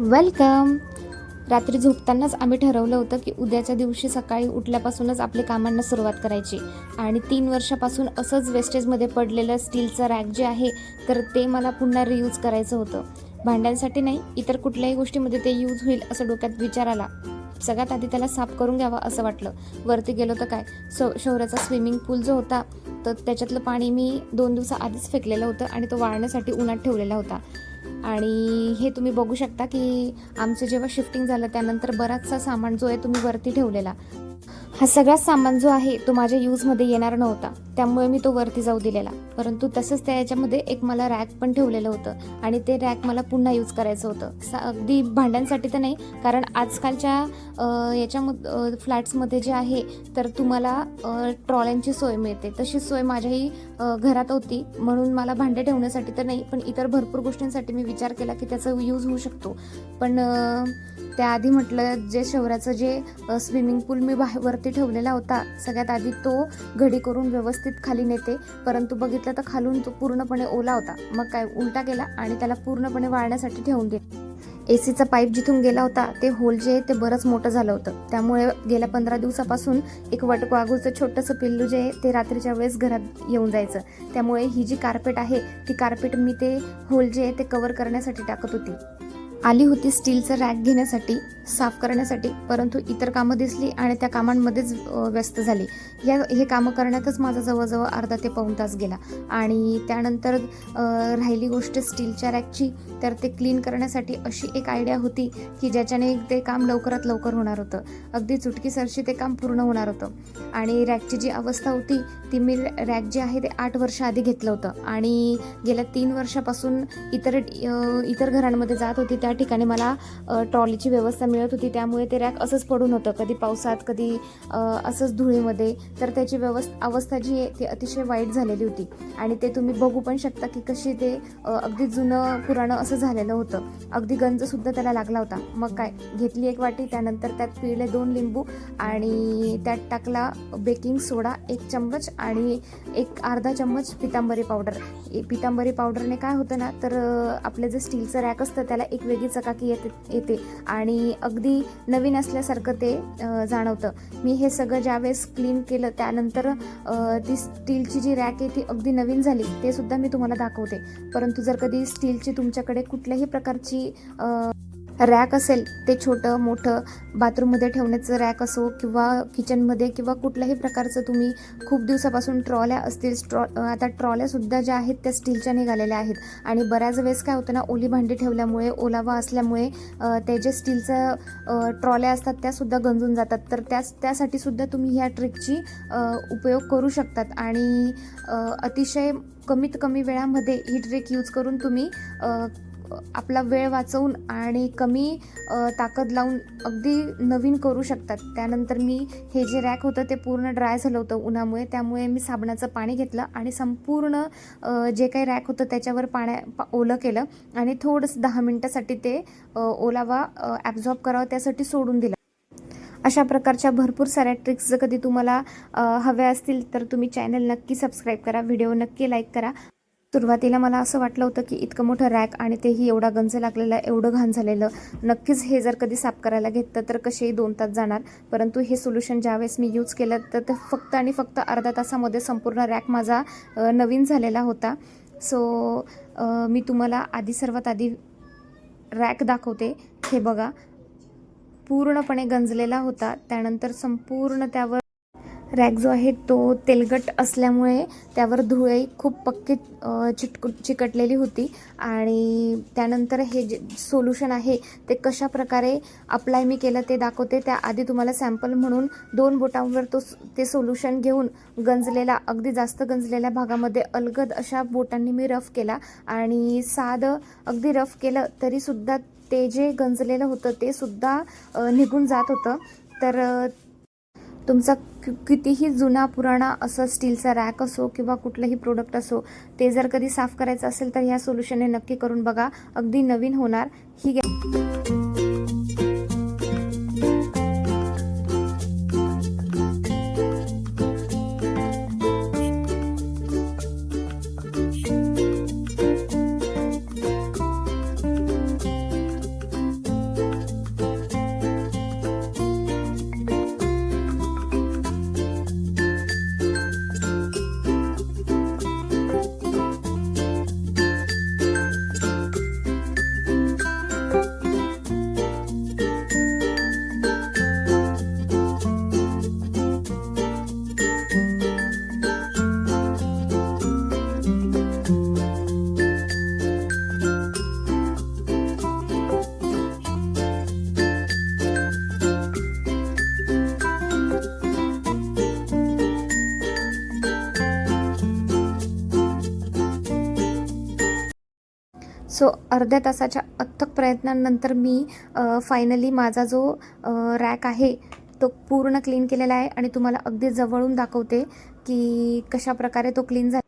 Welcome. रात्री झोपतानाच आम्ही ठरवलं होतं की उद्याच्या दिवशी सकाळी उठल्यापासूनच आपल्या कामांना सुरुवात करायची. आणि तीन वर्षापासून असंच वेस्टेजमध्ये पडलेलं स्टीलचं रॅक जे आहे तर ते मला पुन्हा रियूज करायचं होतं. भांड्यांसाठी नाही इतर कुठल्याही गोष्टीमध्ये ते यूज होईल असं डोक्यात विचार आला. सगळ्यात आधी त्याला साफ करून घ्यावा असं वाटलं. वरती गेलो तर काय सो शहराचा स्विमिंग पूल जो होता तर त्याच्यातलं पाणी मी दोन दिवसा आधीच फेकलेलं होतं आणि तो वाळण्यासाठी उन्हात ठेवलेला होता. आणि हे तुम्ही बघू शकता की आमचं जेव्हा शिफ्टिंग झालं त्यानंतर बराचसा सामान जो आहे तुम्ही वरती ठेवलेला. हा सगळा सामान जो आहे तो माझ्या यूजमध्ये येणार नव्हता. त्यामुळे मी तो वरती जाऊ दिलेला. परंतु तसंच त्या याच्यामध्ये एक मला रॅक पण ठेवलेलं होतं आणि ते रॅक मला पुन्हा यूज करायचं होतं. सा अगदी भांड्यांसाठी तर नाही कारण आजकालच्या अ, याच्यामध्ये फ्लॅट्समध्ये जे आहे तर तुम्हाला ट्रॉल्यांची सोय मिळते. तशी सोय माझ्याही घरात होती. म्हणून मला भांडे ठेवण्यासाठी तर नाही पण इतर भरपूर गोष्टींसाठी मी विचार केला की त्याचा यूज होऊ शकतो. पण त्याआधी म्हटलं जे शहराचं जे स्विमिंग पूल मी बाहेर वरती ठेवलेला होता सगळ्यात आधी तो घडी करून व्यवस्थित खाली नेते. परंतु बघितलं तर खालून तो पूर्णपणे ओला होता. मग काय उलटा केला आणि त्याला पूर्णपणे वाळण्यासाठी ठेवून दिले ए सीचा पाईप जिथून गेला होता ते होल जे आहे ते बरंच मोठं झालं होतं. त्यामुळे गेल्या पंधरा दिवसापासून एक वटवागूचं छोटंसं पिल्लू जे आहे ते रात्रीच्या वेळेस घरात येऊन जायचं. त्यामुळे ही जी कार्पेट आहे ती कार्पेट मी ते होल जे आहे ते कवर करण्यासाठी टाकत होती. आली होती स्टीलचं रॅक घेण्यासाठी साफ करण्यासाठी परंतु इतर कामं दिसली आणि त्या कामांमध्येच व्यस्त झाली. या हे कामं करण्यातच माझा जवळजवळ अर्धा ते पाऊण तास गेला. आणि त्यानंतर राहिली गोष्ट स्टीलच्या रॅकची तर ते क्लीन करण्यासाठी अशी एक आयडिया होती की ज्याच्याने ते काम लवकरात लवकर होणार होतं. अगदी चुटकीसरशी ते काम पूर्ण होणार होतं. आणि रॅकची जी अवस्था होती ती मी रॅक जे आहे ते आठ वर्ष आधी घेतलं होतं. आणि गेल्या तीन वर्षापासून इतर इतर घरांमध्ये जात होती त्या त्या ठिकाणी मला ट्रॉलीची व्यवस्था मिळत होती. त्यामुळे ते रॅक असंच पडून होतं. कधी पावसात कधी असंच धुळीमध्ये. तर त्याची व्यवस् अवस्था जी आहे ती अतिशय वाईट झालेली होती. आणि ते तुम्ही बघू पण शकता की कशी ते अगदी जुनं पुराणं असं झालेलं होतं. अगदी गंजसुद्धा त्याला लागला होता. मग काय घेतली एक वाटी त्यानंतर त्यात पिळले दोन लिंबू आणि त्यात टाकला बेकिंग सोडा एक चम्मच आणि एक अर्धा चम्मच पितांबरी पावडर. पितांबरी पावडरने काय होतं ना तर आपलं जे स्टीलचं रॅक असतं त्याला एक वेगळी चकाकी येते येते आणि अगदी नवीन असल्यासारखं ते जाणवतं. मी हे सगळं ज्यावेळेस क्लीन केलं त्यानंतर ती स्टीलची जी रॅक आहे ती अगदी नवीन झाली ते सुद्धा मी तुम्हाला दाखवते. परंतु जर कधी स्टीलची तुमच्याकडे कुठल्याही प्रकारची रॅक असेल ते छोटं मोठं बाथरूममध्ये ठेवण्याचं रॅक असो किंवा किचनमध्ये किंवा कुठल्याही प्रकारचं तुम्ही खूप दिवसापासून ट्रॉल्या असतील स्ट्रॉ आता ट्रॉल्यासुद्धा ज्या आहेत त्या स्टीलच्या निघालेल्या आहेत. आणि बऱ्याच वेळेस काय होतं ना ओली भांडी ठेवल्यामुळे ओलावा असल्यामुळे ते जे स्टीलचं ट्रॉल्या असतात त्यासुद्धा गंजून जातात. तर त्याच त्यासाठी सुद्धा तुम्ही ह्या ट्रिकची उपयोग करू शकतात. आणि अतिशय कमीत कमी वेळामध्ये ही ट्रिक यूज करून तुम्ही आपला वेळ वाचवून आणि कमी ताकद लावून अगदी नवीन करू शकतात. त्यानंतर मी हे जे रॅक होतं ते पूर्ण ड्राय झालं होतं उन्हामुळे. त्यामुळे मी साबणाचं पाणी घेतलं आणि संपूर्ण जे काही रॅक होतं त्याच्यावर पाण्या पा ओलं केलं आणि थोडंसं दहा मिनटासाठी ते ओलावा ॲब्झॉर्ब करावं त्यासाठी सोडून दिलं. अशा प्रकारच्या भरपूर साऱ्या ट्रिक्स जर कधी तुम्हाला हव्या असतील तर तुम्ही चॅनल नक्की सबस्क्राईब करा. व्हिडिओ नक्की लाईक करा. सुरुवातीला मला असं वाटलं होतं की इतकं मोठं रॅक आणि तेही एवढा गंज लागलेला एवढं घाण झालेलं नक्कीच हे जर कधी साफ करायला घेतलं तर कसेही दोन तास जाणार. परंतु हे सोल्युशन ज्यावेळेस मी यूज केलं तर ते फक्त आणि फक्त अर्धा तासामध्ये संपूर्ण रॅक माझा नवीन झालेला होता. सो मी तुम्हाला आधी सर्वात आधी रॅक दाखवते. हे बघा. पूर्णपणे गंजलेला होता. त्यानंतर संपूर्ण त्यावर रॅक जो आहे तो तेलकट असल्यामुळे त्यावर धुळे खूप पक्की चिटकू चिकटलेली होती. आणि त्यानंतर हे जे सोल्युशन आहे ते कशा प्रकारे अप्लाय मी केलं ते दाखवते. त्याआधी तुम्हाला सॅम्पल म्हणून दोन बोटांवर तो ते सोल्युशन घेऊन गंजलेला अगदी जास्त गंजलेल्या भागामध्ये अलगद अशा बोटांनी मी रफ केला. आणि साधं अगदी रफ केलं तरीसुद्धा ते जे गंजलेलं होतं ते सुद्धा निघून जात होतं. तर तुमचा कि- कितीही जुना पुराणा असं स्टीलचा रॅक असो किंवा कुठलंही प्रोडक्ट असो ते जर कधी साफ करायचं असेल तर ह्या सोल्युशनने नक्की करून बघा. अगदी नवीन होणार. ही सो अर्ध्या तासाच्या अथक प्रयत्नांनंतर मी फायनली माझा जो रॅक आहे तो पूर्ण क्लीन केलेला आहे आणि तुम्हाला अगदी जवळून दाखवते की कशा प्रकारे तो क्लीन झाला.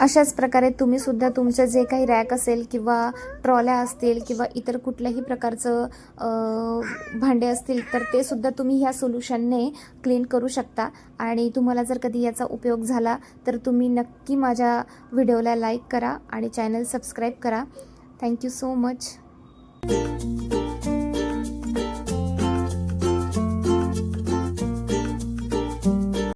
अशाच प्रकारे तुम्ही सुद्धा तुमचं जे काही रॅक असेल किंवा ट्रॉल्या असतील किंवा इतर कुठल्याही प्रकारचं भांडे असतील तर ते सुद्धा तुम्ही ह्या सोल्युशनने क्लीन करू शकता. आणि तुम्हाला जर कधी याचा उपयोग झाला तर तुम्ही नक्की माझ्या व्हिडिओला लाईक करा आणि चॅनल सबस्क्राईब करा. Thank you so much.